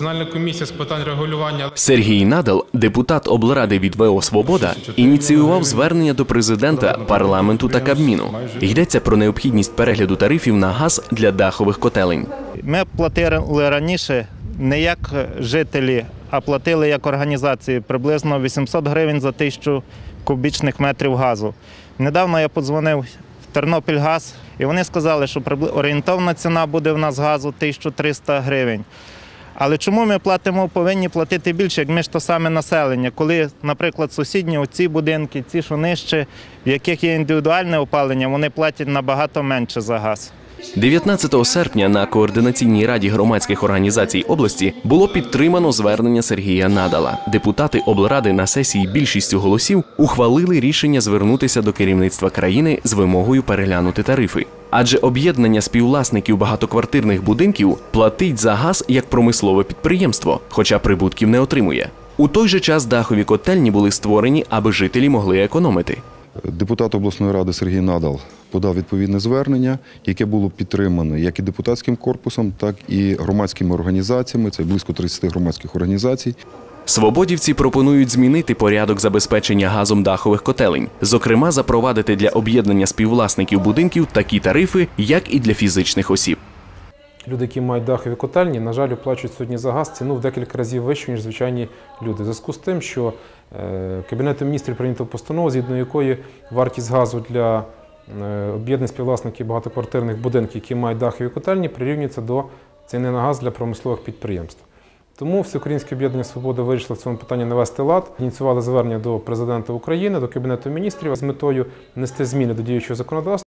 Національна комісія з питань регулювання Сергій Надал, депутат облради від ВО Свобода, ініціював звернення до президента, парламенту та Кабміну. Йдеться про необхідність перегляду тарифів на газ для дахових котелень. Ми платили раніше не як жителі, а платили як організації приблизно 800 гривень за тисячу кубічних метрів газу. Недавно я подзвонив в Тернопільгаз, і вони сказали, що орієнтовна ціна буде в нас газу 1300 гривень. Але чому ми платимо, повинні платити більше, як ми ж то саме населення, коли, наприклад, сусідні оці будинки, ці, що нижче, в яких є індивідуальне опалення, вони платять набагато менше за газ. 19 серпня на координаційній раді громадських організацій області було підтримано звернення Сергія Надала. Депутати облради на сесії більшістю голосів ухвалили рішення звернутися до керівництва країни з вимогою переглянути тарифи. Адже об'єднання співвласників багатоквартирних будинків платить за газ як промислове підприємство, хоча прибутків не отримує. У той же час дахові котельні були створені, аби жителі могли економити. Депутат обласної ради Сергій Надал подав відповідне звернення, яке було підтримано як і депутатським корпусом, так і громадськими організаціями. Це близько 30 громадських організацій. Свободівці пропонують змінити порядок забезпечення газом дахових котелень, зокрема, запровадити для об'єднання співвласників будинків такі тарифи, як і для фізичних осіб. Люди, які мають дахові котельні, на жаль, оплачують сьогодні за газ ціну в декілька разів вищу, ніж звичайні люди. В зв'язку з тим, що е, Кабінетом міністрів прийнято постанову, згідно якої вартість газу для е, об'єднань співвласників багатоквартирних будинків, які мають дахові котельні, прирівнюється до ціни на газ для промислових підприємств. Тому Всеукраїнське об'єднання Свобода вирішило в цьому питанні навести лад, ініціювали звернення до президента України, до Кабінету міністрів з метою внести зміни до діючого законодавства.